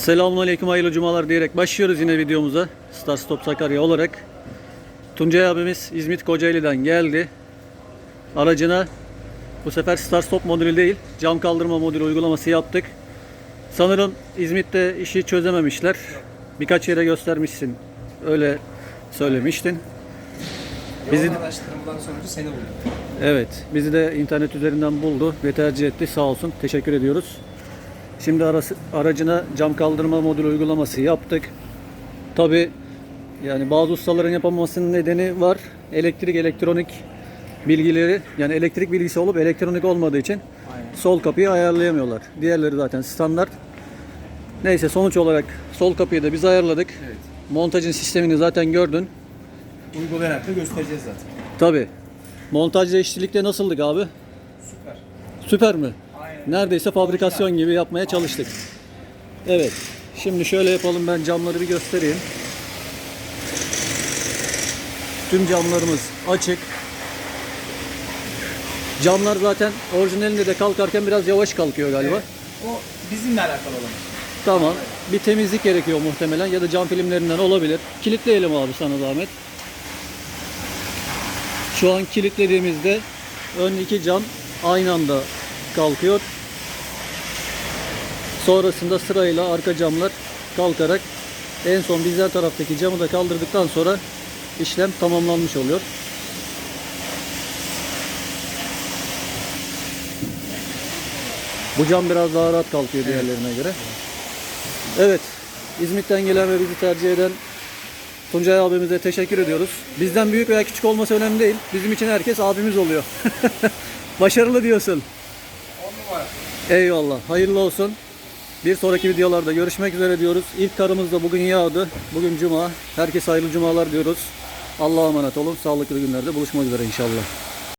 Selamünaleyküm hayırlı cumalar diyerek başlıyoruz yine videomuza. Star Stop Sakarya olarak. Tuncay abimiz İzmit Kocaeli'den geldi. Aracına bu sefer Star Stop modülü değil, cam kaldırma modülü uygulaması yaptık. Sanırım İzmit'te işi çözememişler. Birkaç yere göstermişsin. Öyle söylemiştin. Bizi- Yoğun araştırmalar sonucu seni buldum. Evet, bizi de internet üzerinden buldu ve tercih etti. Sağ olsun. Teşekkür ediyoruz. Şimdi arası, aracına cam kaldırma modülü uygulaması yaptık. Tabi yani bazı ustaların yapamamasının nedeni var. Elektrik, elektronik bilgileri yani elektrik bilgisi olup elektronik olmadığı için Aynen. sol kapıyı ayarlayamıyorlar. Diğerleri zaten standart. Neyse sonuç olarak sol kapıyı da biz ayarladık. Evet. Montajın sistemini zaten gördün. Uygulayarak da göstereceğiz zaten. Tabi. Montajda işçilikte nasıldık abi? Süper. Süper mi? Neredeyse fabrikasyon gibi yapmaya çalıştık. Evet. Şimdi şöyle yapalım ben camları bir göstereyim. Tüm camlarımız açık. Camlar zaten orijinalinde de kalkarken biraz yavaş kalkıyor galiba. Evet. O bizimle alakalı olan. Tamam. Bir temizlik gerekiyor muhtemelen ya da cam filmlerinden olabilir. Kilitleyelim abi sana zahmet. Şu an kilitlediğimizde ön iki cam aynı anda kalkıyor. Sonrasında sırayla arka camlar kalkarak en son bizler taraftaki camı da kaldırdıktan sonra işlem tamamlanmış oluyor. Bu cam biraz daha rahat kalkıyor diğerlerine göre. Evet. İzmit'ten gelen ve bizi tercih eden Tuncay abimize teşekkür ediyoruz. Bizden büyük veya küçük olması önemli değil. Bizim için herkes abimiz oluyor. Başarılı diyorsun. 10 numara. Eyvallah. Hayırlı olsun. Bir sonraki videolarda görüşmek üzere diyoruz. İlk karımız da bugün yağdı. Bugün cuma. Herkese hayırlı cumalar diyoruz. Allah'a emanet olun. Sağlıklı günlerde buluşmak üzere inşallah.